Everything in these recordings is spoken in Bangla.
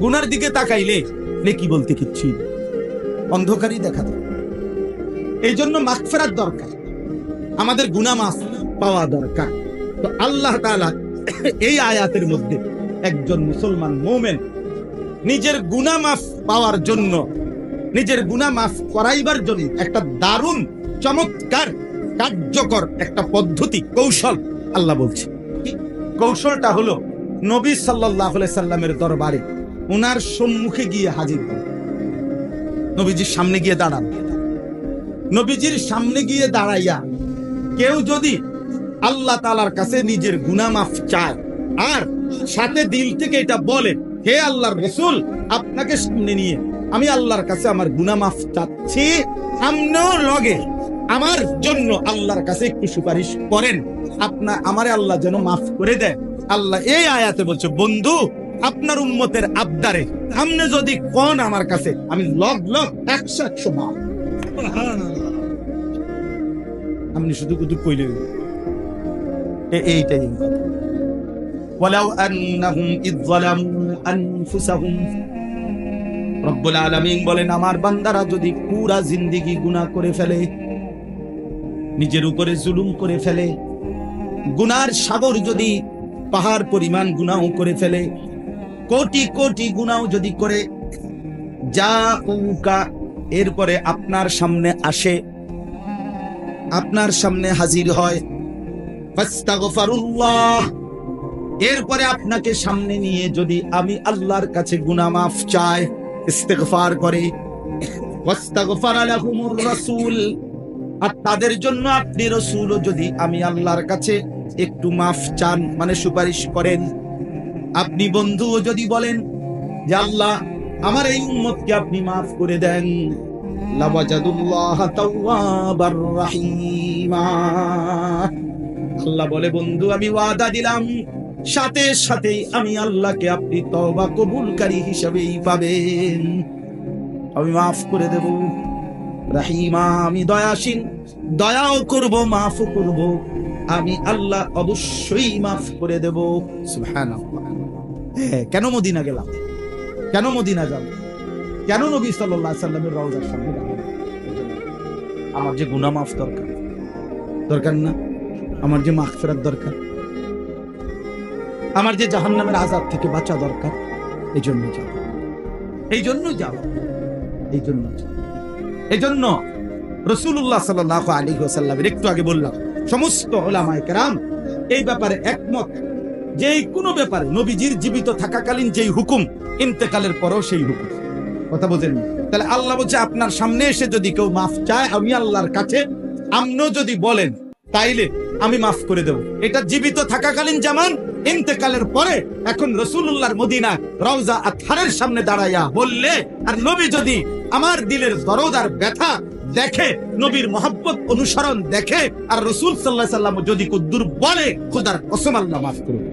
গুনার দিকে তাকাইলে নেকি বলতে কিচ্ছু অন্ধকারই দেখা যায় এই জন্য মাগফেরাত দরকার। আমাদের গুনা মাফ পাওয়া দরকার। তো আল্লাহ তাআলা এই আয়াতের মধ্যে একজন মুসলমান মোমেন নিজের গুনা মাফ পাওয়ার জন্য, নিজের গুনা মাফ করাইবার জন্য একটা দারুণ, চমৎকার, কার্যকর একটা পদ্ধতি, কৌশল আল্লাহ বলছে। কৌশলটা হলো নবী সাল্লাহ সাল্লামের দরবারে ওনার সম্মুখে গিয়ে হাজির নবীজির সামনে গিয়ে দাঁড়ান। নবীজির সামনে গিয়ে দাঁড়াইয়া কেউ যদি আল্লাহ তালার কাছে নিজের গুনা মাফ চায় আর সাথে দিল থেকে এটা বলে, হে আল্লাহর রসুল, আপনাকে সামনে নিয়ে আমি আল্লাহর কাছে আমার গুনা মাফ চাচ্ছি, সামনেও লগে। আমার জন্য আল্লাহর কাছে একটু সুপারিশ করেন। আপনার আমারে আল্লাহ যেন মাফ করে দেয় আল্লাহ এই আয়াতে বলছে, বন্ধু আপনার উম্মতের আবদারে সামনে যদি কোন আমার কাছে আমি লগ লগ একশো একশো মাফ আপনি শুধু শুধু কইলে এ- এইটাই কথা ولو أنهم إذ ظلموا أنفسهم রব্বুল আলামিন বলেন আমার বান্দারা যদি পুরা জিন্দেগি গুনাহ করে ফেলে নিজের উপরে জুলুম করে ফেলে গুনার সাগর যদি পাহাড় পরিমাণ গুনাহ করে ফেলে কোটি কোটি গুনাহ যদি করে, যা উকা এরপরে আপনার সামনে আসে, আপনার সামনে হাজির হয়। এরপরে আপনাকে সামনে নিয়ে যদি আমি আল্লাহর কাছে গুনাহ মাফ চাই, ইস্তেগফার করে। আর তাদের জন্য আপনি রসুলও যদি আমি আল্লাহর কাছে একটু মাফ চান মানে সুপারিশ করেন আপনি বন্ধুও যদি বলেন যে আল্লাহ, আমার এই উম্মতকে আপনি মাফ করে দেন। আল্লাহ বলে, বন্ধু, আমি ওয়াদা দিলাম, সাথে সাথেই আমি আল্লাহকে আপনি তওবা কবুলকারী হিসেবেই পাবেন। আমি মাফ করে দেব। রাহিমা, আমি দয়াসীন দয়াও করব, মাফও করব। আমি আল্লাহ অবশ্যই মাফ করে দেব। সুবহানাল্লাহ। হ্যাঁ, কেন মদিনা গেলাম? কেন মদিনা যাব? কেন নবী আলাইহি সাল্লামের রওজার সামনে আমার যে গুনাহ মাফ দরকার। দরকার না? আমার যে মাগফিরাত দরকার। আমার যে জাহান্নামের আজাদ থেকে বাঁচা দরকার। এই জন্য যাব। এই জন্য যাব। এই জন্য এই জন্য রসুল্লাহ সাল্লাহ আলী ওসাল্লামের একটু আগে বললাম সমস্ত ওলামায় কেরাম এই ব্যাপারে একমত। যে কোনো ব্যাপারে নবীজির জীবিত থাকাকালীন যেই হুকুম, ইন্তেকালের পরেও সেই হুকুম। কথা বোঝেন? তাহলে আল্লাহ বলছে, আপনার সামনে এসে যদি কেউ মাফ চায়, আমি আল্লাহর কাছে আপনিও যদি বলেন, তাইলে আমি মাফ করে দেব। এটা জীবিত থাকাকালীন যেমন, ইন্তেকালের পরে এখন রসুল্লাহর মদিনা রওজা আথারের সামনে দাঁড়াইয়া বললে, আর নবী যদি আমার দিলের দরদ আর ব্যথা দেখে, নবীর মহব্বত অনুসরণ দেখে, আর রসুল সাল্লাহ সাল্লাম যদি কুদ্দুর বলে, খোদার কসম আল্লাহ মাফ করুন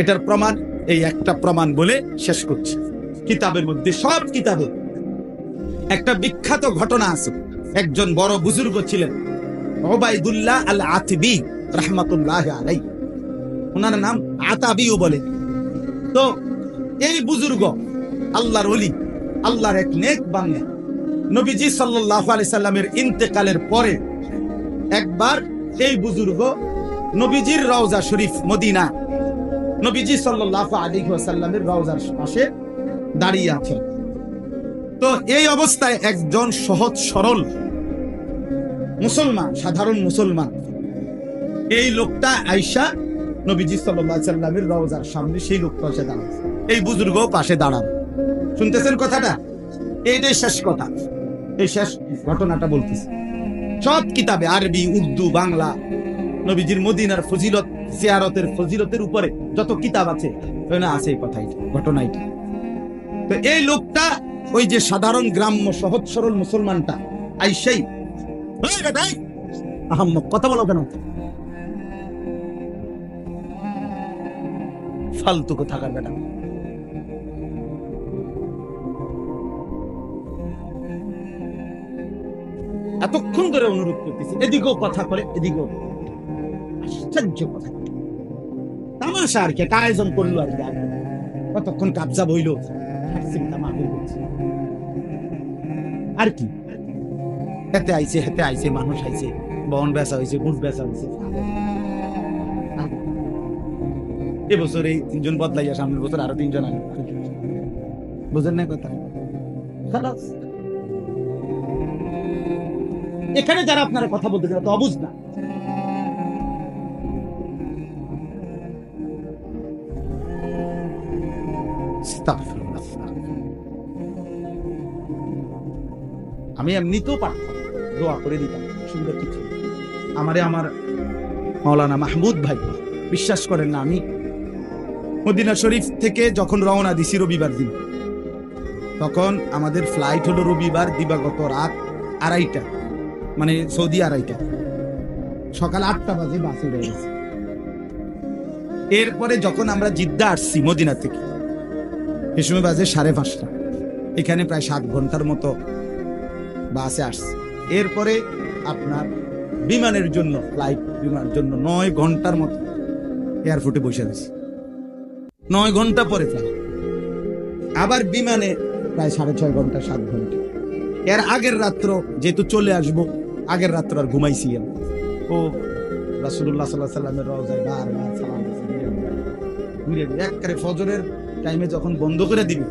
এটার প্রমাণ, এই একটা প্রমাণ বলে শেষ করছি। কিতাবের মধ্যে সব কিতাবে একটা বিখ্যাত ঘটনা আছে। একজন বড় বুজুর্গ ছিলেন ওবাইদুল্লাহ আল আতবি রহমাতুল্লাহ আলাই ওনার নাম আতাবিও বলে। তো এই বুজুর্গ আল্লাহর অলি আল্লাহর এক নেক বাংলা নবীজি সাল্লাহ আলি সাল্লামের ইন্তেকালের পরে একবার এই বুজুর্গ নবীজির রওজা শরীফ মদিনা নবীজি সাল্লাহ আলী সাল্লামের রওজার পাশে দাঁড়িয়ে আছেন। তো এই অবস্থায় একজন সহজ সরল মুসলমান, সাধারণ মুসলমান, এই লোকটা আইসা নবীজি সাল্লাহ সাল্লামের রওজার সামনে সেই লোকটা এসে দাঁড়াচ্ছে এই বুজুর্গ পাশে দাঁড়ান। শুনতেছেন কথাটা? এইটাই শেষ কথা। এই শেষ ঘটনাটা বলতেছে। সব কিতাবে আরবি, উর্দু, বাংলা নবীজির মদিনার ফজিলত জিয়ারতের ফজিলতের উপরে যত কিতাব আছে আছে এই কথাই ঘটনাইটা তো এই লোকটা ওই যে সাধারণ গ্রাম্য সহজ সরল মুসলমানটা আইসাই ওই বেটা, কথা বলো কেন? ফালতু থাকার বেটা। এতক্ষণ ধরে অনুরোধ করতেছি এদিকেও কথা করে এদিকেও। আশ্চর্য কথা। তামাশা আর কি আয়োজন করল আর কি কতক্ষণ কাবজা বইলো আর কি? হেতে আইছে হেতে আইছে, মানুষ আইছে, বন বেচা হয়েছে গুড় বেচা হয়েছে এবছর এই তিনজন বদলাইয়া সামনের বছর আরও তিনজন আগে বুঝেন না কথা। এখানে যারা আপনারা কথা বলতে যারা তো অবুঝ না। আমি এমনিতেও পারতাম দোয়া করে দিতাম সুন্দর কিছু আমারে আমার মাওলানা মাহমুদ ভাই বিশ্বাস করেন না, আমি মদিনা শরীফ থেকে যখন রওনা দিছি রবিবার দিন, তখন আমাদের ফ্লাইট হলো রবিবার, দিবাগত রাত আড়াইটা মানে সৌদি আড়াইটা। সকাল আটটা বাজে বাসে উঠে এরপরে যখন আমরা জিদ্দা আসছি মদিনা থেকে এ সময় বাজে সাড়ে পাঁচটা। এখানে প্রায় সাত ঘণ্টার মতো বাসে আসছে। এরপরে আপনার বিমানের জন্য ফ্লাইট বিমানের জন্য নয় ঘণ্টার মতো এয়ারপোর্টে বসে দিছি নয় ঘণ্টা পরে ফ্লাইট আবার বিমানে প্রায় সাড়ে ছয় ঘণ্টা সাত ঘণ্টা। এর আগের রাত্র যেহেতু চলে আসব আগের রাত্র আর ঘুমাইছি। ও রাসুল্লাহ সাল্লাহ সাল্লামের রওজায় বারবার সালাম দিছি, ঘুরে ফজরের টাইমে যখন বন্ধ করে দিবি,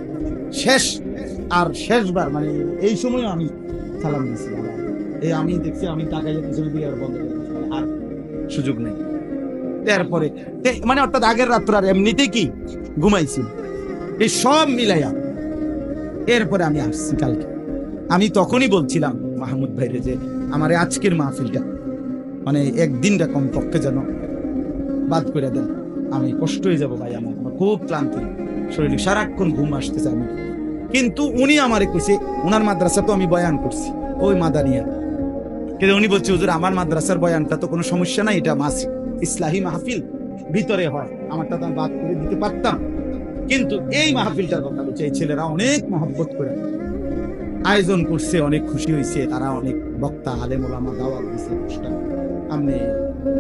শেষ, আর শেষবার মানে এই সময় আমি সালাম দিছি এই আমি দেখছি, আমি টাকা পিছনে দিয়ে আর বন্ধ করে আর সুযোগ নেই। এরপরে মানে অর্থাৎ আগের রাত্র, আর এমনিতে কি? ঘুমাইছি। এই সব মিলাইয়া এরপরে আমি আসছি কালকে। আমি তখনই বলছিলাম মাহমুদ ভাইরে যে, আমার আজকের মাহফিলটা মানে একদিনটা কমপক্ষে যেন বাদ করে দেন। আমি কষ্ট হয়ে যাব ভাই, আমার খুব ক্লান্তি। শরীরে সারাক্ষণ ঘুম আসতেছে আমি। কিন্তু উনি আমারে কইছে ওনার মাদ্রাসা তো আমি বয়ান করছি, ওই মাদানিয়া। কিন্তু উনি বলছে, হুজুর, আমার মাদ্রাসার বয়ানটা তো কোনো সমস্যা নাই, এটা মাস, ইসলাহি মাহফিল ভিতরে হয়। আমারটা তো বাদ করে দিতে পারতাম। কিন্তু এই মাহফিলটার কথা বলছে, এই ছেলেরা অনেক মহব্বত করে। আয়োজন করছে, অনেক খুশি হয়েছে তারা অনেক বক্তা, আলেম ওলামা দাওয়াত দিছে, অনুষ্ঠান। আমি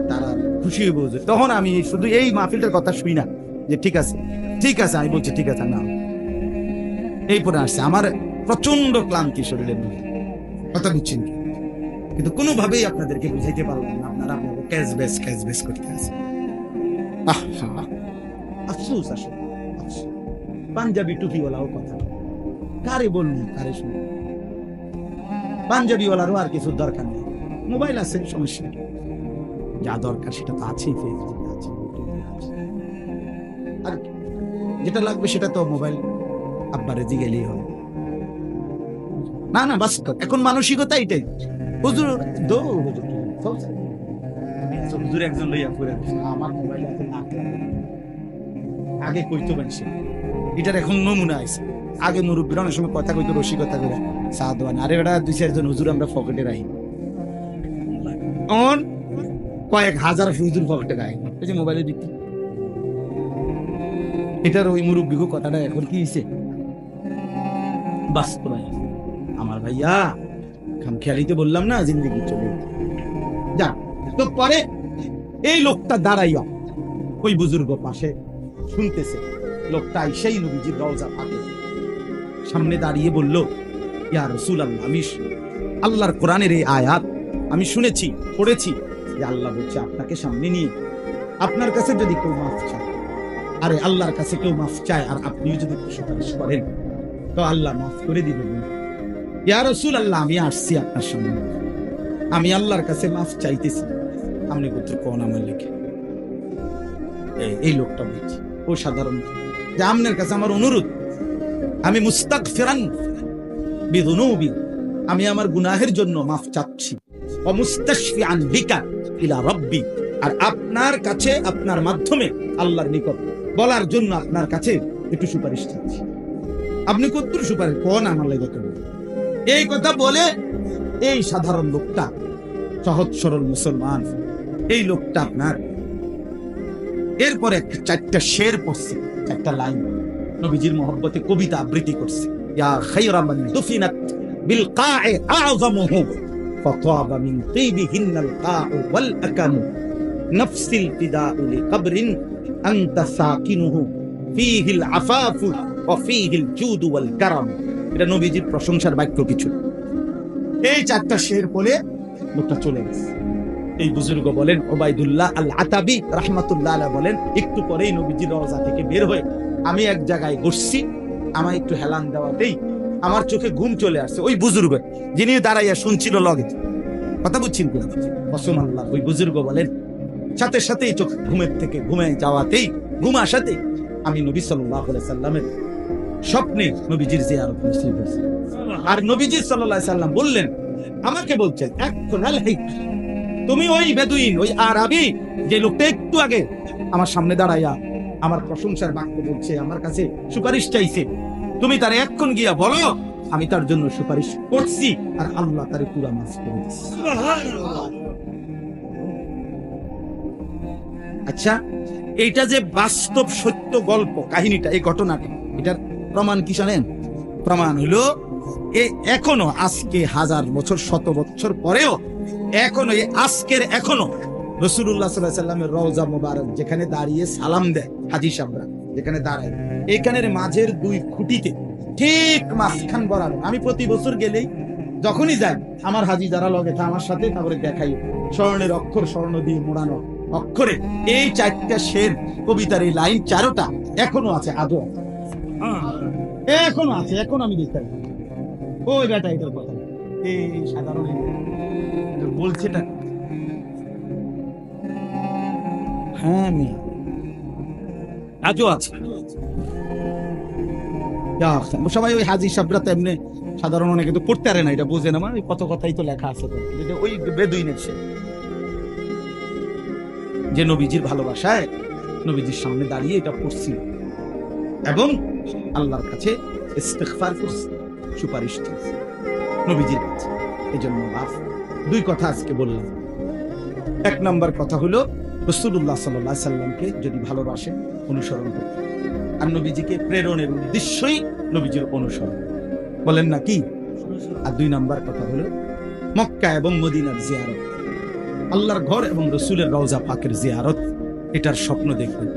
তারা খুশি হয়ে বলছে তখন আমি শুধু এই মাহফিলটার কথা শুই না, যে ঠিক আছে ঠিক আছে আমি বলছি ঠিক আছে না। এই পরে আসছে। আমার প্রচণ্ড ক্লান্তি শরীরের মধ্যে। কথা বুঝছেন কি? কিন্তু কোনোভাবেই আপনাদেরকে বুঝাইতে পারলাম না আপনারা আপনাদের ক্যাশ বেস ক্যাশ বেস করতে আহা, আফসোস আসলে। পাঞ্জাবি টুপিওয়ালাও কথা কারে বলব কারে শুনব? পাঞ্জাবিওয়ালারও আর কিছু দরকার নেই। মোবাইল আছে সমস্যা যা দরকার সেটা তো আছেই ফেসবুকে আছে ইউটিউবে আছে। আর? যেটা লাগবে সেটা তো মোবাইল আব্বারে জিগেলেই হবে। না না বাস এখন মানসিকতা এটাই। হুজুর দো হুজুর একজন লইয়া ঘুরে আমার মোবাইল আছে আগে কইতো মানুষ এটার এখন নমুনা আছে। আগে মুরব্বীরা অনেক সময় কথা কইতো রসিকতা করে সাদওয়ান। আরে বেটা দুই চারজন হুজুর আমরা পকেটে রাখি। অন কয়েক হাজার হুজুর পকেটে রাখি। এই যে মোবাইলে বিক্রি এটার ওই মুরব্বীকে কথাটা এখন কি হয়েছে বাস্তবায়ন। আমার ভাইয়া, খামখেয়ালিতে বললাম না জিন্দগি চলে যা, তো পরে এই লোকটা দাঁড়াইয়া ওই বুজুর্গ পাশে শুনতেছে। লোকটা সেই নবীজির রওজা ফাঁকে। সামনে দাঁড়িয়ে বলল, ইয়া রসুল আল্লাহ আমি আল্লাহর কোরআনের এই আয়াত আমি শুনেছি, পড়েছি। যে আল্লাহ বলছে, আপনাকে সামনে নিয়ে, আপনার কাছে যদি কেউ মাফ চায় আরে আল্লাহর কাছে কেউ মাফ চায়, আর আপনিও যদি সুপারিশ করেন, তো আল্লাহ মাফ করে দিবেন। ইয়া রসুল আল্লাহ আমি আসছি আপনার সামনে। আমি আল্লাহর কাছে মাফ চাইতেছি। আপনি বলতে কোন আমার লিখে? এই- লোকটা বলছি ও সাধারণ যে আপনার কাছে আমার অনুরোধ, আমি মুস্তাক ফেরান বিদুনুবি, আমি আমার গুনাহের জন্য মাফ চাচ্ছি। অমুস্তাশফিআন বিকা ইলা রব্বি, আর আপনার কাছে, আপনার মাধ্যমে আল্লাহর নিকট বলার জন্য আপনার কাছে একটু সুপারিশ চাচ্ছি আপনি কত্তুর সুপারিশ কোন আমার লাগে করবেন? এই কথা বলে এই সাধারণ লোকটা সহজ সরল মুসলমান এই লোকটা আপনার এরপরে একটা চারটা শের পড়ছে একটা লাইন নবীজির মহব্বতে কবিতা আবৃত্তি করছে ইয়া খায়রা মান দুফিনাত বিল কা'i আ'যামুহু فطاب من طيبهن القاع والأكم نفس الفداء لقبر এটা নবীজির প্রশংসার বাক্য কিছু। এই চারটা শের বলে চলে গেছে। এই বুজুর্গ বলেন ওবাইদুল্লাহ আল আতাবি বলেন, একটু পরেই নবীজির রওজা থেকে বের হয়ে, আমি এক জায়গায় বসছি, আমায় একটু হেলান দেওয়াতেই আমার চোখে ঘুম চলে আসছে। ওই বুজুর্গ, যিনি দাঁড়াইয়া শুনছিল লগে। কথা বুঝছেন ওই বুজুর্গ বলেন সাথে সাথেই চোখ ঘুমের থেকে ঘুমে যাওয়াতেই, ঘুম আসাতেই আমি নবী সাল্লামের স্বপ্নে নবীজির জিয়ারত নসিব আর নবীজি আলাইহি সাল্লাম বললেন, আমাকে বলছেন এখন তুমি ওই বেদুইন, ওই আর আরবি, যে লোকটা একটু আগে আমার সামনে দাঁড়াইয়া আমার প্রশংসার বাক্য বলছে, আমার কাছে সুপারিশ চাইছে, তুমি তার এক্ষণ গিয়া বলো, আমি তার জন্য সুপারিশ করছি, আর আল্লাহ তার পুরা মাফ করে দিচ্ছে। আচ্ছা এইটা যে বাস্তব সত্য গল্প, কাহিনীটা, এই ঘটনাটা, এটার প্রমাণ কি জানেন? প্রমাণ হলো, এ এখনও আজকে হাজার বছর, শত বছর পরেও এখনও, এই আজকের এখনও রসুল্লাহ সাল্লাহ সাল্লামের রওজা মোবারক, যেখানে দাঁড়িয়ে সালাম দেয় হাজি সাহরা যেখানে দাঁড়ায়। এইখানের মাঝের দুই খুঁটিতে ঠিক মাঝখান বরাবর, আমি প্রতি বছর গেলেই যখনই যাই, আমার হাজি যারা লগে আমার সাথে, তারপরে দেখাই। স্বর্ণের অক্ষর, স্বর্ণ দিয়ে মোড়ানো। অক্ষরে এই চারটা শের কবিতার এই লাইন চারোটা এখনও আছে আদৌ? এখনও আছে, এখন আমি দেখতে। ওই বেটা এটার কথা। এই সাধারণ বলছেটা হ্যাঁ সাধারণ অনেকে তো পড়তে পারে না, এটা বোঝে না। মানে কত কথাই তো লেখা আছে। ওই বেদুইনের সে যে নবীজির ভালোবাসায় নবীজির সামনে দাঁড়িয়ে এটা পড়ছিল এবং আল্লাহর কাছে সুপারিশ নবীজির কাছে। এই জন্য দুই কথা আজকে বললাম। এক নম্বর কথা হলো রসুল্লাহ সাল্লাহ সাল্লামকে যদি ভালোবাসে, অনুসরণ করতে। আর নবীজিকে প্রেরণের উদ্দেশ্যই নবীজির অনুসরণ। বলেন না কি? আর দুই নাম্বার কথা হলো, মক্কা এবং মদিনার জিয়ারত। আল্লাহর ঘর এবং রসুলের রওজা পাকের জিয়ারত এটার স্বপ্ন দেখবেন।